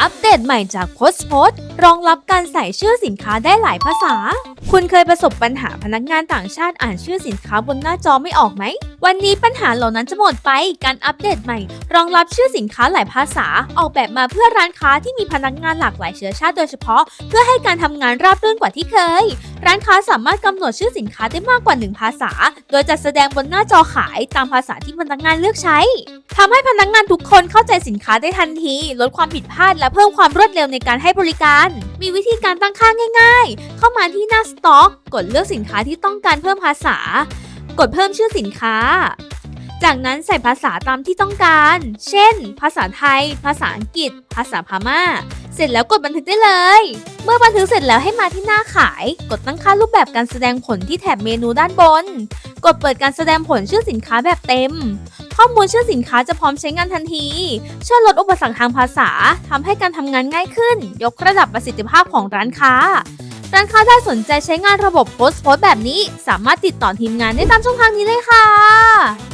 อัปเดตใหม่จากโพสโพสรองรับการใส่ชื่อสินค้าได้หลายภาษา คุณเคยประสบปัญหาพนักงานต่างชาติอ่านชื่อสินค้าบนหน้าจอไม่ออกไหม วันนี้ปัญหาเหล่านั้นจะหมดไป การอัปเดตใหม่ รองรับชื่อสินค้าหลายภาษา ออกแบบมาเพื่อร้านค้าที่มีพนักงานหลากหลายเชื้อชาติโดยเฉพาะ เพื่อให้การทำงานราบรื่นกว่าที่เคย ร้านค้าสามารถกำหนดชื่อสินค้าได้มากกว่าหนึ่งภาษา โดยจะแสดงบนหน้าจอขายตามภาษาที่พนักงานเลือกใช้ทำให้พนักงานทุกคนเข้าใจสินค้าได้ทันที ลดความผิดพลาดและเพิ่มความรวดเร็วในการให้บริการ มีวิธีการตั้งค่าง่าย ๆ เข้ามาที่หน้าสต็อก กดเลือกสินค้าที่ต้องการเพิ่มภาษา ดเพิ่มชื่อสินค้า จากนั้นใส่ภาษาตามที่ต้องการ เช่น ภาษาไทย ภาษาอังกฤษ ภาษาพม่า เสร็จแล้วกดบันทึกได้เลย เมื่อบันทึกเสร็จแล้วให้มาที่หน้าขาย กดตั้งค่ารูปแบบการแสดงผลที่แถบเมนูด้านบน กดเปิดการแสดงผลชื่อสินค้าแบบเต็ม ข้อมูลชื่อสินค้าจะพร้อมใช้งานทันที ช่วยลดอุปสรรคทางภาษาทำให้การทำงานง่ายขึ้น ยกระดับประสิทธิภาพของร้านค้า ร้านค้าถ้าสนใจใช้งานระบบโพสต์โพสต์แบบนี้ สามารถติดต่อทีมงานได้ตามช่องทางนี้เลยค่ะ